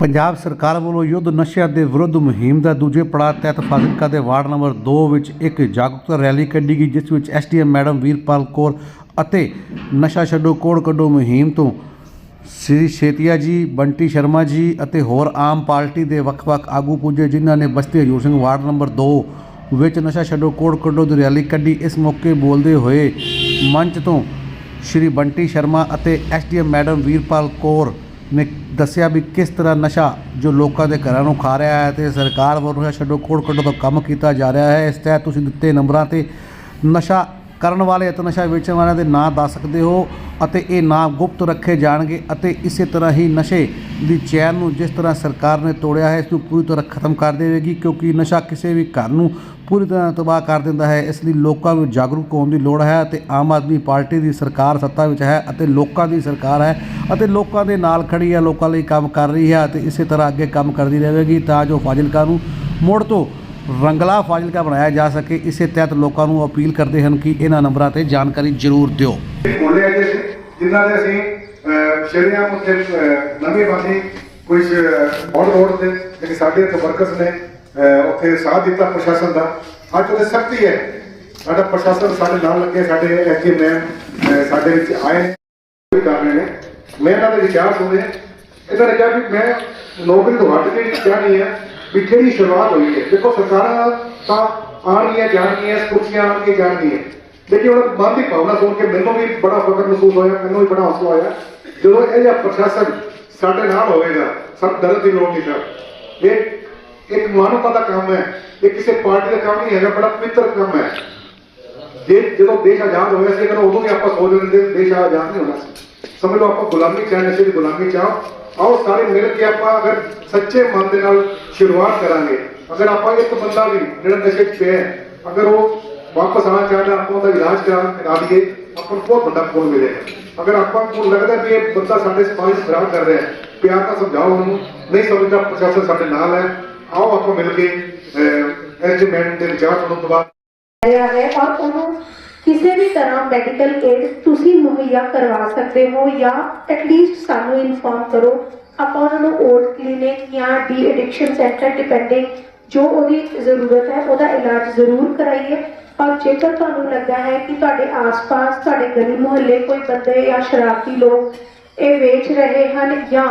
ਪੰਜਾਬ ਸਰਕਾਰ ਵੱਲੋਂ ਯੁੱਧ ਨਸ਼ਿਆਂ ਦੇ ਵਿਰੁੱਧ ਮੁਹਿੰਮ ਦਾ ਦੂਜੇ ਪੜਾਅ ਤਹਿਤ ਫਾਜ਼ਿਲਕਾ ਦੇ ਵਾਰਡ ਨੰਬਰ 2 ਵਿੱਚ ਇੱਕ ਜਾਗਰੂਕਤਾ ਰੈਲੀ ਕੱਢੀ ਗਈ, ਜਿਸ ਵਿੱਚ ਐਸਡੀਐਮ ਮੈਡਮ ਵੀਰਪਾਲ ਕੌਰ ਅਤੇ ਨਸ਼ਾ ਛੱਡੋ, ਕੋੜ ਕੱਢੋ ਮੁਹਿੰਮ ਤੋਂ ਸ੍ਰੀ ਛੇਤੀਆ ਜੀ, ਬੰਟੀ ਸ਼ਰਮਾ ਜੀ ਅਤੇ ਹੋਰ ਆਮ ਪਾਰਟੀ ਦੇ ਵੱਖ-ਵੱਖ ਆਗੂ ਪੁੱਜੇ, ਜਿਨ੍ਹਾਂ ਨੇ ਬਸਤੀ ਹਜੂਰ ਸਿੰਘ ਵਾਰਡ ਨੰਬਰ 2 ਵਿੱਚ ਨਸ਼ਾ ਛੱਡੋ, ਕੋੜ ਕੱਢੋ ਦੀ ਰੈਲੀ ਕੱਢੀ। ਇਸ ਮੌਕੇ ਬੋਲਦੇ ਹੋਏ ਮੰਚ ਤੋਂ ਸ਼੍ਰੀ ਬੰਟੀ ਸ਼ਰਮਾ ਅਤੇ ਐਸਡੀਐਮ ਮੈਡਮ ਵੀਰਪਾਲ ਕੌਰ ਨੇ ਦੱਸਿਆ ਵੀ ਕਿਸ ਤਰ੍ਹਾਂ ਨਸ਼ਾ ਜੋ ਲੋਕਾਂ ਦੇ ਘਰਾਂ ਨੂੰ ਖਾ ਰਿਹਾ ਹੈ ਤੇ ਸਰਕਾਰ ਵੱਲੋਂ ਨਸ਼ਾ ਛੱਡੋ ਖੋੜ ਕੱਢੋ ਦਾ ਕੰਮ ਕੀਤਾ ਜਾ ਰਿਹਾ ਹੈ। ਇਸ ਤਹਿਤ ਤੁਸੀਂ ਦਿੱਤੇ ਨੰਬਰਾਂ ਤੇ ਨਸ਼ਾ ਕਰਨ ਵਾਲੇ ਅਤੇ ਨਸ਼ਾ ਵੇਚਣ ਵਾਲਿਆਂ ਦੇ ਨਾਂ ਦੱਸ ਸਕਦੇ ਹੋ ਅਤੇ ਇਹ ਨਾਂ ਗੁਪਤ ਰੱਖੇ ਜਾਣਗੇ ਅਤੇ ਇਸੇ ਤਰ੍ਹਾਂ ਹੀ ਨਸ਼ੇ ਦੀ ਚੈਨ ਨੂੰ ਜਿਸ ਤਰ੍ਹਾਂ ਸਰਕਾਰ ਨੇ ਤੋੜਿਆ ਹੈ, ਇਸ ਨੂੰ ਪੂਰੀ ਤਰ੍ਹਾਂ ਖਤਮ ਕਰ ਦੇਵੇਗੀ ਕਿਉਂਕਿ ਨਸ਼ਾ ਕਿਸੇ ਵੀ ਘਰ ਨੂੰ ਪੂਰੀ ਤਰ੍ਹਾਂ ਤਬਾਹ ਕਰ ਦਿੰਦਾ ਹੈ। ਇਸ ਲਈ ਲੋਕਾਂ ਨੂੰ ਜਾਗਰੂਕ ਹੋਣ ਦੀ ਲੋੜ ਹੈ ਅਤੇ ਆਮ ਆਦਮੀ ਪਾਰਟੀ ਦੀ ਸਰਕਾਰ ਸੱਤਾ ਵਿੱਚ ਹੈ ਅਤੇ ਲੋਕਾਂ ਦੀ ਸਰਕਾਰ ਹੈ ਅਤੇ ਲੋਕਾਂ ਦੇ ਨਾਲ ਖੜੀ ਹੈ, ਲੋਕਾਂ ਲਈ ਕੰਮ ਕਰ ਰਹੀ ਹੈ ਅਤੇ ਇਸੇ ਤਰ੍ਹਾਂ ਅੱਗੇ ਕੰਮ ਕਰਦੀ ਰਹੇਗੀ ਤਾਂ ਜੋ ਫਾਜ਼ਿਲਕਾ ਨੂੰ ਮੁੜ ਤੋਂ ਰੰਗਲਾ ਫਾਜ਼ਿਲਕਾ ਬਣਾਇਆ ਜਾ ਸਕੇ ਇਸੇ ਤਹਿਤ ਲੋਕਾਂ ਨੂੰ ਅਪੀਲ ਕਰਦੇ ਹਨ ਕਿ ਇਹਨਾਂ ਨੰਬਰਾਂ ਤੇ ਜਾਣਕਾਰੀ ਜ਼ਰੂਰ ਦਿਓ। ਖੋਲੇ ਅਜੇ ਜਿਨ੍ਹਾਂ ਦੇ ਅਸੀਂ ਅਹ, ਸ਼ਰੇਆਮ ਉੱਥੇ ਨਵੀਂ ਬਾਦੀ ਕੁਝ ਔਨ ਰੋਡ ਦੇ ਜਿਹੜੇ ਸਾਡੇ ਇੱਥੇ ਵਰਕਰਸ ਨੇ ਉੱਥੇ ਸਾਥ ਦਿੱਤਾ ਪ੍ਰਸ਼ਾਸਨ ਦਾ। ਅੱਜ ਉਹਦੇ ਸਖਤੀ ਹੈ। ਸਾਡਾ ਪ੍ਰਸ਼ਾਸਨ ਸਾਡੇ ਨਾਲ ਲੱਗੇ ਸਾਡੇ ਐਸਜੀ ਮੈਮ ਸਾਡੇ ਵਿੱਚ ਆਏ। ਨੇ ਕਰ ਰਹੇ ਨੇ ਮੈਂ ਇਹਨਾਂ ਦੇ ਵਿਚਾਰ ਸੁਣੇ। ਇਹਨਾਂ ਨੇ ਕਿਹਾ ਵੀ ਮੈਂ ਨੌਕਰੀ ਤੋਂ ਹਟ ਕੇ ਜਾਣੀ ਹੈ। ਵੀ ਕਿਹੜੀ ਸ਼ੁਰੂਆਤ ਹੋਈ ਹੈ। ਦੇਖੋ, ਸਰਕਾਰਾਂ ਤਾਂ ਆਉਣਗੀਆਂ, ਜਾਣਗੀਆਂ ਕੁਰਸੀਆਂ ਆਉਣਗੀਆਂ, ਜਾਣਗੀਆਂ। ਲੇਕਿਨ ਉਹਨਾਂ ਮਨ ਦੀ ਭਾਵਨਾ ਸੁਣ ਕੇ ਮੈਨੂੰ ਵੀ ਬੜਾ ਫਖਰ ਮਹਿਸੂਸ ਹੋਇਆ, ਮੈਨੂੰ ਵੀ ਬੜਾ ਹੌਸਲਾ ਹੋਇਆ। ਜਦੋਂ ਇਹ ਜਿਹਾ ਪ੍ਰਸ਼ਾਸਨ ਸਾਡੇ ਨਾਲ ਹੋਵੇਗਾ ਸਭ ਡਰਨ ਦੀ ਲੋੜ ਨਹੀਂ ਸਰ ਇਹ ਇੱਕ ਮਾਨਵਤਾ ਦਾ ਕੰਮ ਹੈ, ਇਹ ਕਿਸੇ ਪਾਰਟੀ ਦਾ ਕੰਮ ਨਹੀਂ ਹੈਗਾ, ਬੜਾ ਪਵਿੱਤਰ ਕੰਮ ਹੈ। ਜੇ ਜਦੋਂ ਦੇਸ਼ ਆਜ਼ਾਦ ਹੋਇਆ ਸੀ ਕਹਿੰਦਾ ਉਦੋਂ ਵੀ ਆਪਾਂ ਸੋਚ ਲੈਂਦੇ, ਦੇਸ਼ ਆਜ਼ਾਦ ਨਹੀਂ ਹੋਣਾ ਸੀ। ਸਮਝ ਲਓ ਆਪਾਂ ਗੁਲਾਮੀ ਚਾਹ ਨਸ਼ੇ ਦੀ ਗੁਲਾਮੀ ਚਾਹ ਆਓ। ਸਾਰੇ ਮਿਲ ਕੇ ਆਪਾਂ ਅਗਰ ਸੱਚੇ ਮਨ ਦੇ ਨਾਲ ਸ਼ੁਰੂਆਤ ਕਰਾਂਗੇ। ਅਗਰ ਆਪਾਂ ਇੱਕ ਬੰਦਾ ਵੀ ਜਿਹੜਾ ਨਸ਼ੇ 'ਚ ਪਿਆ ਹੈ, ਅਗਰ ਉਹ ਵਾਪਸ ਆਉਣਾ ਚਾਹਦਾ ਆਪਾਂ ਉਹਦਾ ਇਲਾਜ ਕਰਾ ਕਰਾ ਦਈਏ ਆਪਾਂ ਨੂੰ ਬਹੁਤ ਵੱਡਾ ਪੁੰਨ ਮਿਲੇਗਾ ਅਗਰ ਆਪਾਂ ਨੂੰ ਲੱਗਦਾ ਵੀ ਇਹ ਬੰਦਾ ਸਾਡੇ ਸਮਾਜ ਨੂੰ ਖਰਾਬ ਕਰ ਰਿਹਾ ਹੈ ਪਿਆਰ ਨਾਲ ਸਮਝਾਓ ਉਹਨੂੰ ਨਹੀਂ ਸਮਝਦਾ ਪ੍ਰਸ਼ਾਸਨ ਸਾਡੇ ਨਾਲ ਹੈ। ਆਓ ਆਪਾਂ ਮਿਲ ਕੇ ਐਸਟੀਮੇਟ ਦੇ ਵਿਚਾਰ ਤੋਂ ਬਾਅਦ ਰਿਹਾ ਹੈ ਔਰ ਉਹਨੂੰ ਕਿਸੇ ਵੀ ਤਰ੍ਹਾਂ ਮੈਡੀਕਲ ਏਡ ਤੁਸੀਂ ਮੁਹੱਈਆ ਕਰਵਾ ਸਕਦੇ ਹੋ ਜਾਂ ਐਟਲੀਸਟ ਸਾਨੂੰ ਇਨਫੋਰਮ ਕਰੋ। ਆਪਾਂ ਉਹਨਾਂ ਨੂੰ ਓਟ ਕਲੀਨਿਕ ਜਾਂ ਡੀ ਐਡਿਕਸ਼ਨ ਸੈਂਟਰ ਡਿਪੈਂਡਿੰਗ ਜੋ ਉਹਦੀ ਜ਼ਰੂਰਤ ਹੈ, ਉਹਦਾ ਇਲਾਜ ਜ਼ਰੂਰ ਕਰਾਈਏ। ਔਰ ਜੇਕਰ ਤੁਹਾਨੂੰ ਲੱਗਦਾ ਹੈ ਕਿ ਤੁਹਾਡੇ ਆਸ-ਪਾਸ, ਤੁਹਾਡੇ ਗਲੀ ਮੁਹੱਲੇ ਕੋਈ ਬੰਦੇ ਜਾਂ ਸ਼ਰਾਰਤੀ ਲੋਕ ਇਹ ਵੇਚ ਰਹੇ ਹਨ ਜਾਂ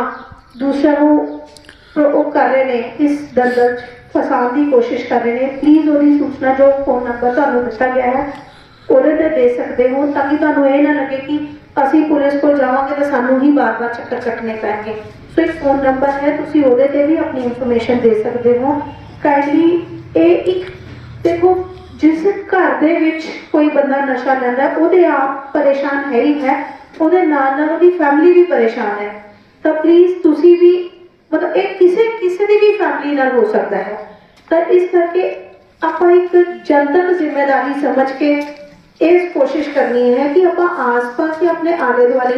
ਦੂਸਰਿਆਂ ਨੂੰ ਉਹ ਕਰ ਰਹੇ ਨੇ, ਇਸ ਦਲਦਲ 'ਚ ਫਸਾਉਣ ਦੀ ਕੋਸ਼ਿਸ਼ ਕਰ ਰਹੇ ਨੇ ਪਲੀਜ਼ ਉਹਦੀ ਸੂਚਨਾ ਜੋ ਫੋਨ ਨੰਬਰ ਤੁਹਾਨੂੰ ਦਿੱਤਾ ਗਿਆ ਹੈ ਉਹਦੇ ਤੇ ਦੇ ਸਕਦੇ ਹੋ ਤਾਂ ਕਿ ਤੁਹਾਨੂੰ ਇਹ ਨਾ ਲੱਗੇ ਕਿ ਅਸੀਂ ਪੁਲਿਸ ਕੋਲ ਜਾਵਾਂਗੇ ਤਾਂ ਸਾਨੂੰ ਹੀ ਬਾਰ-ਬਾਰ ਚੱਕਰ ਕੱਟਣੇ ਪੈਣਗੇ। ਸੋ ਇੱਕ ਫੋਨ ਨੰਬਰ ਹੈ, ਤੁਸੀਂ ਉਹਦੇ ਤੇ ਵੀ ਆਪਣੀ ਇਨਫੋਰਮੇਸ਼ਨ ਦੇ ਸਕਦੇ ਹੋ। ਕਾਈਂਡਲੀ ਇਹ ਇੱਕ ਦੇਖੋ, ਜਿਸ ਘਰ ਦੇ ਵਿੱਚ ਕੋਈ ਬੰਦਾ ਨਸ਼ਾ ਲੈਂਦਾ, ਉਹਦੇ ਆਪ ਪਰੇਸ਼ਾਨ ਹੈ ਹੀ ਹੈ। ਉਹਦੇ ਨਾਲ ਨਾਲ ਉਹਦੀ ਫੈਮਿਲੀ ਵੀ ਪਰੇਸ਼ਾਨ ਹੈ। ਤਾਂ ਪਲੀਜ਼ ਤੁਸੀਂ ਵੀ, ਮਤਲਬ ਇਹ ਕਿਸੇ ਕਿਸੇ ਦੀ ਵੀ ਫੈਮਿਲੀ ਨਾਲ ਹੋ ਸਕਦਾ ਹੈ। ਤਾਂ ਇਸ ਕਰਕੇ ਆਪਾਂ ਇੱਕ ਜਨਤਕ ਜ਼ਿੰਮੇਵਾਰੀ ਸਮਝ ਕੇ इस कोशिश करनी है कि आप आस पास के अपने आले दुआले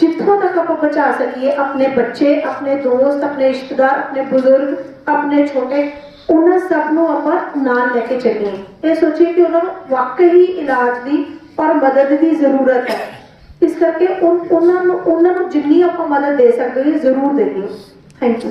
जितों तक आप बचा सकी अपने बच्चे, अपने दोस्त, अपने रिश्तेदार, अपने बुज़ुर्ग, अपने छोटे उन्होंने और मदद की ज़रूरत है। इस करके जिनी आप मदद दे सकते ज़रूर देंगे। Thank you